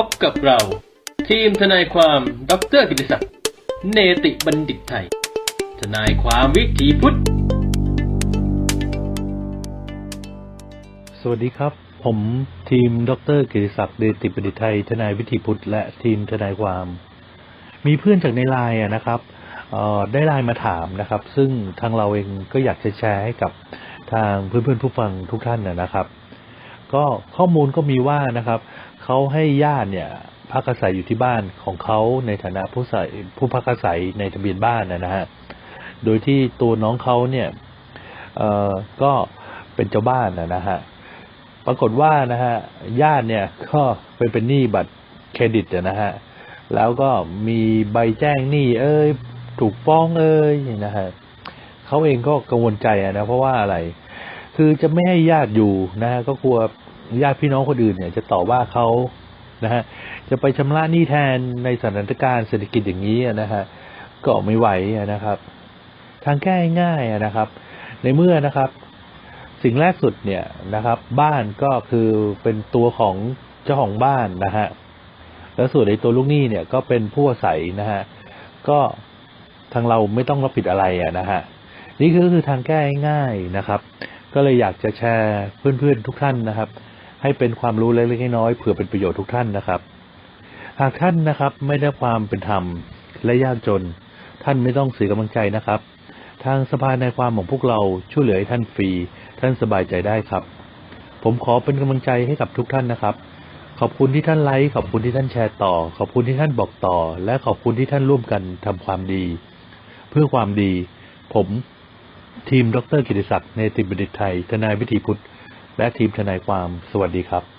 พบกับเรา ทีมทนายความดรกิติศักดิ์เนติบัณฑิตไทย ทนายความวิถีพุทธ สวัสดีครับ ผมทีมดรกิติศักดิ์เดติประดิษฐ์ไทย ทนายวิถีพุทธ และทีมทนายความ มีเพื่อนจากในไลน์นะครับได้ไลน์มาถามนะครับ ซึ่งทางเราเองก็อยากจะแชร์ให้กับทางเพื่อนๆผู้ฟังทุกท่านนะครับ ก็ข้อมูลก็มีว่านะครับ เขาให้ญาติเนี่ยพักอาศัยอยู่ที่บ้านของเขาในฐานะผู้ใส่ผู้พักอาศัยในทะเบียนบ้านนะฮะ โดยที่ตัวน้องเขาเนี่ยเอ่อก็เป็นเจ้าบ้านนะฮะ ปรากฏว่านะฮะญาติเนี่ยก็ไปเป็นหนี้บัตรเครดิตนะฮะ แล้วก็มีใบแจ้งหนี้เอ้ยถูกฟ้องเอ้ยนะฮะเขาเองก็กังวลใจนะเพราะว่าอะไร คือจะไม่ให้ญาติอยู่นะฮะก็กลัว ญาติพี่น้องคนอื่นเนี่ยจะต่อว่าเขานะฮะจะไปชำระหนี้แทนในสถานการณ์เศรษฐกิจอย่างนี้นะฮะก็ไม่ไหวนะครับ ทางแก้ง่ายนะครับ ในเมื่อนะครับ สิ่งแรกสุดเนี่ยนะครับ บ้านก็คือเป็นตัวของเจ้าของบ้านนะฮะแล้วส่วนในตัวลูกหนี้เนี่ยก็เป็นผู้อาศัยนะฮะก็ทางเราไม่ต้องรับผิดอะไรอะนะฮะนี่คือคือทางแก้ง่ายนะครับ ก็เลยอยากจะแชร์เพื่อนๆทุกท่านนะครับ ให้เป็นความรู้เล็กๆน้อยๆเผื่อเป็นประโยชน์ทุกท่านนะครับ หากท่านนะครับไม่ได้ความเป็นธรรมและยากจน ท่านไม่ต้องเสียกำลังใจนะครับ ทางสภาในความของพวกเราช่วยเหลือให้ท่านฟรี ท่านสบายใจได้ครับ ผมขอเป็นกำลังใจให้กับทุกท่านนะครับ ขอบคุณที่ท่านไลค์ขอบคุณที่ท่านแชร์ต่อ ขอบคุณที่ท่านบอกต่อ และขอบคุณที่ท่านร่วมกันทำความดี เพื่อความดี ผมทีมดรกิติศักดิ์เนติบัณฑิตไทยทนายวิถีพุทธ และทีมทนายความสวัสดีครับ